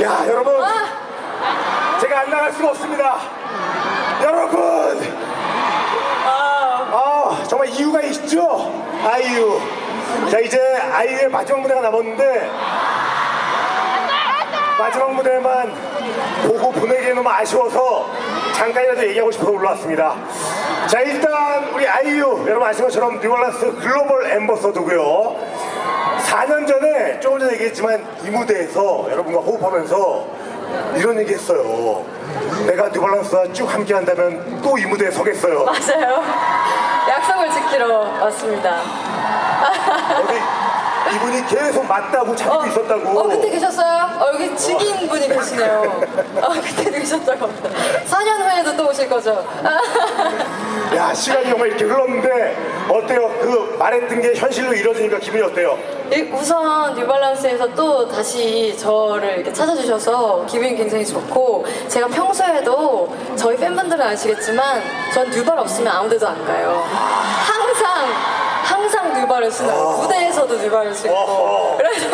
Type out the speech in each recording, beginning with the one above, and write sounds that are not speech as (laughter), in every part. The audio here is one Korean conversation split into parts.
야 여러분 아, 제가 안 나갈 수가 없습니다. 여러분 아 정말 이유가 있죠 아이유 자 이제 아이유의 마지막 무대가 남았는데 마지막 무대만 보고 보내기에 너무 아쉬워서 잠깐이라도 얘기하고 싶어서 올라왔습니다. 자 일단 우리 아이유 여러분 아시는 것처럼 뉴발란스 글로벌 엠버서더고요. 4년 전에 조금 전에 얘기했지만 이 무대에서 여러분과 호흡하면서 이런 얘기 했어요. 내가 뉴발란스와 쭉 함께 한다면 또 이 무대에 서겠어요. 맞아요. 약속을 지키러 왔습니다. 어디 이분이 계속 맞다고 자기도 있었다고. 어, 그때 계셨어요? 어, 여기 증인 분이 계시네요. 어, 그때도 계셨다고 합니다. 4년 후에도 또 오실 거죠? 야 시간이 정말 이렇게 흘렀는데 어때요? 그 말했던 게 현실로 이루어지니까 기분이 어때요? 일- 우선 뉴발란스에서 또 다시 저를 이렇게 찾아주셔서 기분이 굉장히 좋고 제가 평소에도 저희 팬분들은 아시겠지만 전 뉴발 없으면 아무 데도 안 가요. 항상 항상 뉴발을 신어요. 무대에서도 뉴발을 신고 어허. 그래서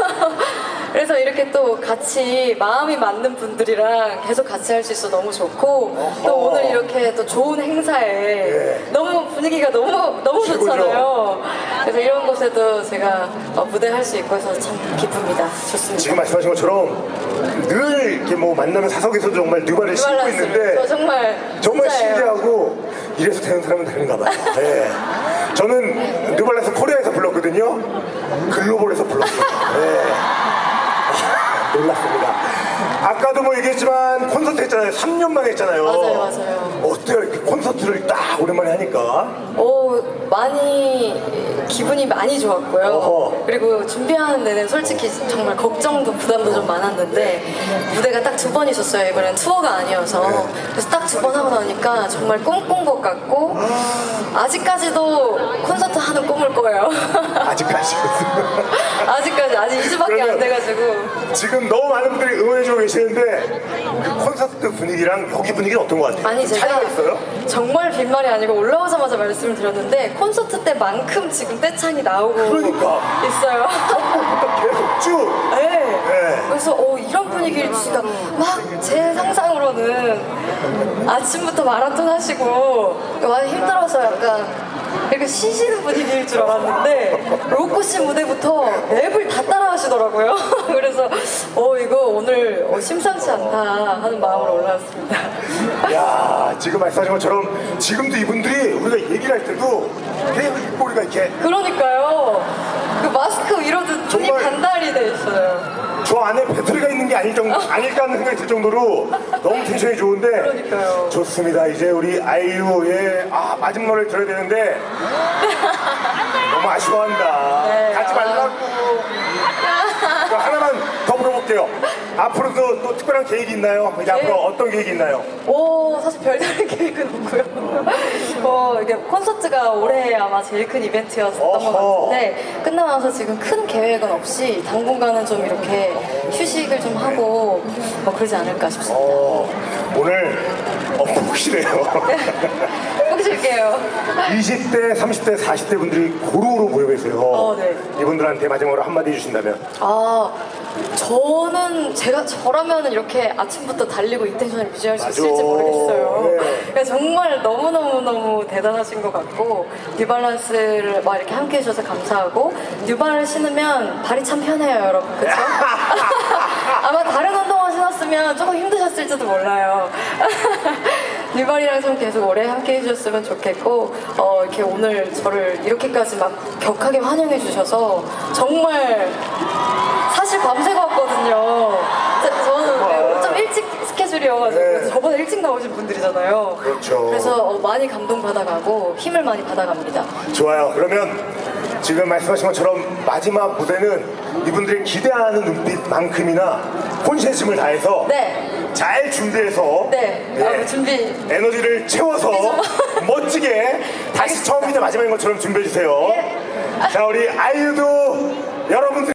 그래서 이렇게 또 같이 마음이 맞는 분들이랑 계속 같이 할 수 있어 너무 좋고 또 오늘 이렇게 또 좋은 행사에 너무 분위기가 너무 너무 최고죠. 좋잖아요. 그래서 이런 곳에도 제가 어, 무대 할 수 있고 해서 참 기쁩니다. 좋습니다. 지금 말씀하신 것처럼 늘 이렇게 뭐 만나는 사석에서 도 정말 뉴발을 신고 뉴발란스를. 저 있는데 정말 정말 진짜예요. 신기하고 이래서 되는 사람은 되는가 봐요. 네. (laughs) 저는 뉴발란스 코리아에서 불렀거든요. 글로벌에서 불렀어요. 네. 놀랐습니다. 아까도 뭐 얘기했지만 콘서트 했잖아요. 3년 만에 했잖아요. 맞아요, 맞아요. 어때요? 이렇게 콘서트를 딱 오랜만에 하니까. 오 많이 기분이 많이 좋았고요. 어허. 그리고 준비하는 데는 솔직히 정말 걱정도 부담도 좀 많았는데 무대가 딱 두 번 있었어요. 이번엔 투어가 아니어서 그래서 딱 두 번 하고 나니까 정말 꿈 꾼 것 같고 아직까지도 콘서트 하는 꿈을 꿔요. 아직까지. 아직까지 (laughs) 아직 2주밖에 안 그러면 돼가 지금 너무 많은 분들이 응원해주고 계시는데 그 콘서트 분위기랑 여기 분위기는 어떤 것 같아요? 아니 제가 촬영했어요? 정말 빈말이 아니고 올라오자마자 말씀을 드렸는데 콘서트 때만큼 지금 떼창이 나오고 그러니까. 있어요. 계속 쭉. 네. 네. 그래서 어, 이런 분위기를 주시다 막제 상상으로는 아침부터 마라톤 하시고 많이 힘들어서 약간 이렇게 쉬시는 분위기일 줄 알았는데 로꼬 씨 무대부터 랩을 다 따라 하시더라고요. (laughs) 그래서 어 이거 오늘 어, 심상치 않다 하는 마음으로 올라왔습니다. 야 지금 말씀하신 것처럼 지금도 이분들이 우리가 얘기를 할 때도 계속 입꼬리가 이렇게 그러니까요. 그 마스크 위로도 눈이 정말- 반달이 돼 있어요. 저 안에 배터리가 있는 게 아닐 정도 아닐까 하는 생각이 들 정도로 너무 텐션이 좋은데 그러니까요. 좋습니다 이제 우리 아이유의 아 마지막 노래를 들어야 되는데 (laughs) 너무 아쉬워한다 네, 가지 아. 말라고 저 하나만 더 볼게요 앞으로도 또 특별한 계획이 있나요? 이제 네. 앞으로 어떤 계획이 있나요? 오 사실 별다른 (laughs) 계획은 없고요. 어 이게 콘서트가 올해 아마 제일 큰 이벤트였던 어허. 것 같은데 끝나고 나서 지금 큰 계획은 없이 당분간은 좀 이렇게 휴식을 좀 하고 뭐 그러지 않을까 싶습니다. 어, 오늘 어, 혹시래요 (laughs) 꼭 쉴게요. 20대, 30대, 40대 분들이 고루고루 모여 계세요. 어, 네. 이분들한테 마지막으로 한마디 해주신다면. 아 저는 제가 저라면 이렇게 아침부터 달리고 이 텐션을 유지할 수 맞아. 있을지 모르겠어요. 네. 그러니까 정말 너무 너무 너무 대단하신 것 같고 뉴발란스를 막 이렇게 함께 해주셔서 감사하고 뉴발을 신으면 발이 참 편해요, 여러분. 그렇죠? (laughs) (laughs) 아마 다른 운동화 신었으면 조금 힘드셨을지도 몰라요. (laughs) 뉴발이랑 좀 계속 오래 함께 해주셨으면 좋겠고 어, 이렇게 오늘 저를 이렇게까지 막 격하게 환영해 주셔서 정말 사실 밤새고 왔거든요. 저- 저는 좀 일찍 스케줄이어가지고 네. 저보다 일찍 나오신 분들이잖아요. 그렇죠. 그래서 어, 많이 감동 받아가고 힘을 많이 받아갑니다. 좋아요. 그러면 지금 말씀하신 것처럼 마지막 무대는 이분들이 기대하는 눈빛만큼이나 혼신심을 다해서 네, 잘 준비해서 네. 예, 아, 준비. 에너지를 채워서 (laughs) 멋지게 다시 처음이자 마지막인 것처럼 준비해 주세요. 예. 자 우리 아이유도 여러분들.